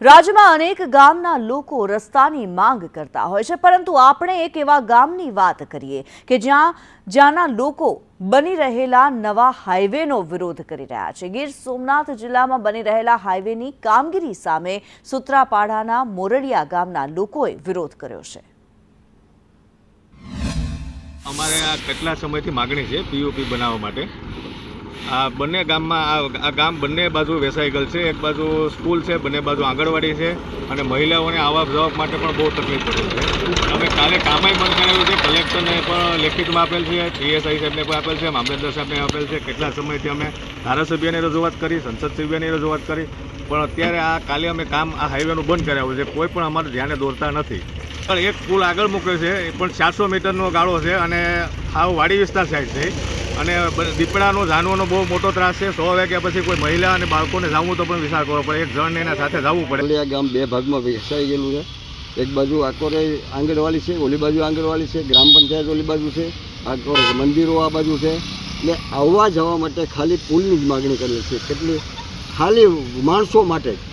રાજ્યમાં અનેક ગામના લોકો રસ્તાની માંગ કરતા હોય છે, પરંતુ આપણે એક એવા ગામની વાત કરીએ કે જ્યાં, જ્યાંના લોકો બની રહેલા નવા હાઈવેનો વિરોધ કરી રહ્યા છે. ગીર સોમનાથ જિલ્લામાં બની રહેલા હાઈવેની કામગીરી સામે સુત્રાપાડાના મોરડિયા ગામના લોકોએ વિરોધ કર્યો છે. અમારે આ કેટલા સમયથી માગણી છે પીઓપી બનાવવા માટે? આ બંને ગામમાં આ ગામ બંને બાજુ વેસાઈ ગયેલ છે. એક બાજુ સ્કૂલ છે, બંને બાજુ આંગણવાડી છે અને મહિલાઓને આવવા જવાબ માટે પણ બહુ તકલીફ પડે છે. અમે કાલે કામે બંધ કરાવ્યું છે. કલેક્ટરને પણ લેખિતમાં આપેલ છે પીએસઆઈ સાહેબને પણ આપેલ છે, મામલતદાર સાહેબને આપેલ છે. કેટલા સમયથી અમે ધારાસભ્યની રજૂઆત કરી, સંસદ સભ્યની રજૂઆત કરી. પણ અત્યારે આ કાલે અમે કામ આ હાઈવેનું બંધ કરાવ્યું છે. કોઈ પણ અમારે ધ્યાને દોરતા નથી. પણ એક પુલ આગળ મૂક્યો છે. એ પણ ચારસો મીટરનો ગાળો છે અને આ વાડી વિસ્તાર સાઈડ છે. અને દીપડાનો જાનવરનો બહુ મોટો ત્રાસ છે. સો વાગ્યા પછી કોઈ મહિલા અને બાળકોને જવું તો પણ વિચાર કરવો પડે. એક જણને એના સાથે જવું પડે. આ ગામ બે ભાગમાં વેચાઈ ગયેલું છે. એક બાજુ આકોરે આંગણવાડી છે, ઓલી બાજુ આંગણવાડી છે, ગ્રામ પંચાયત ઓલી બાજુ છે, આકોરે મંદિરો આ બાજુ છે. એટલે આવવા જવા માટે ખાલી પુલની જ માગણી કરેલી છે કેટલી? ખાલી માણસો માટે.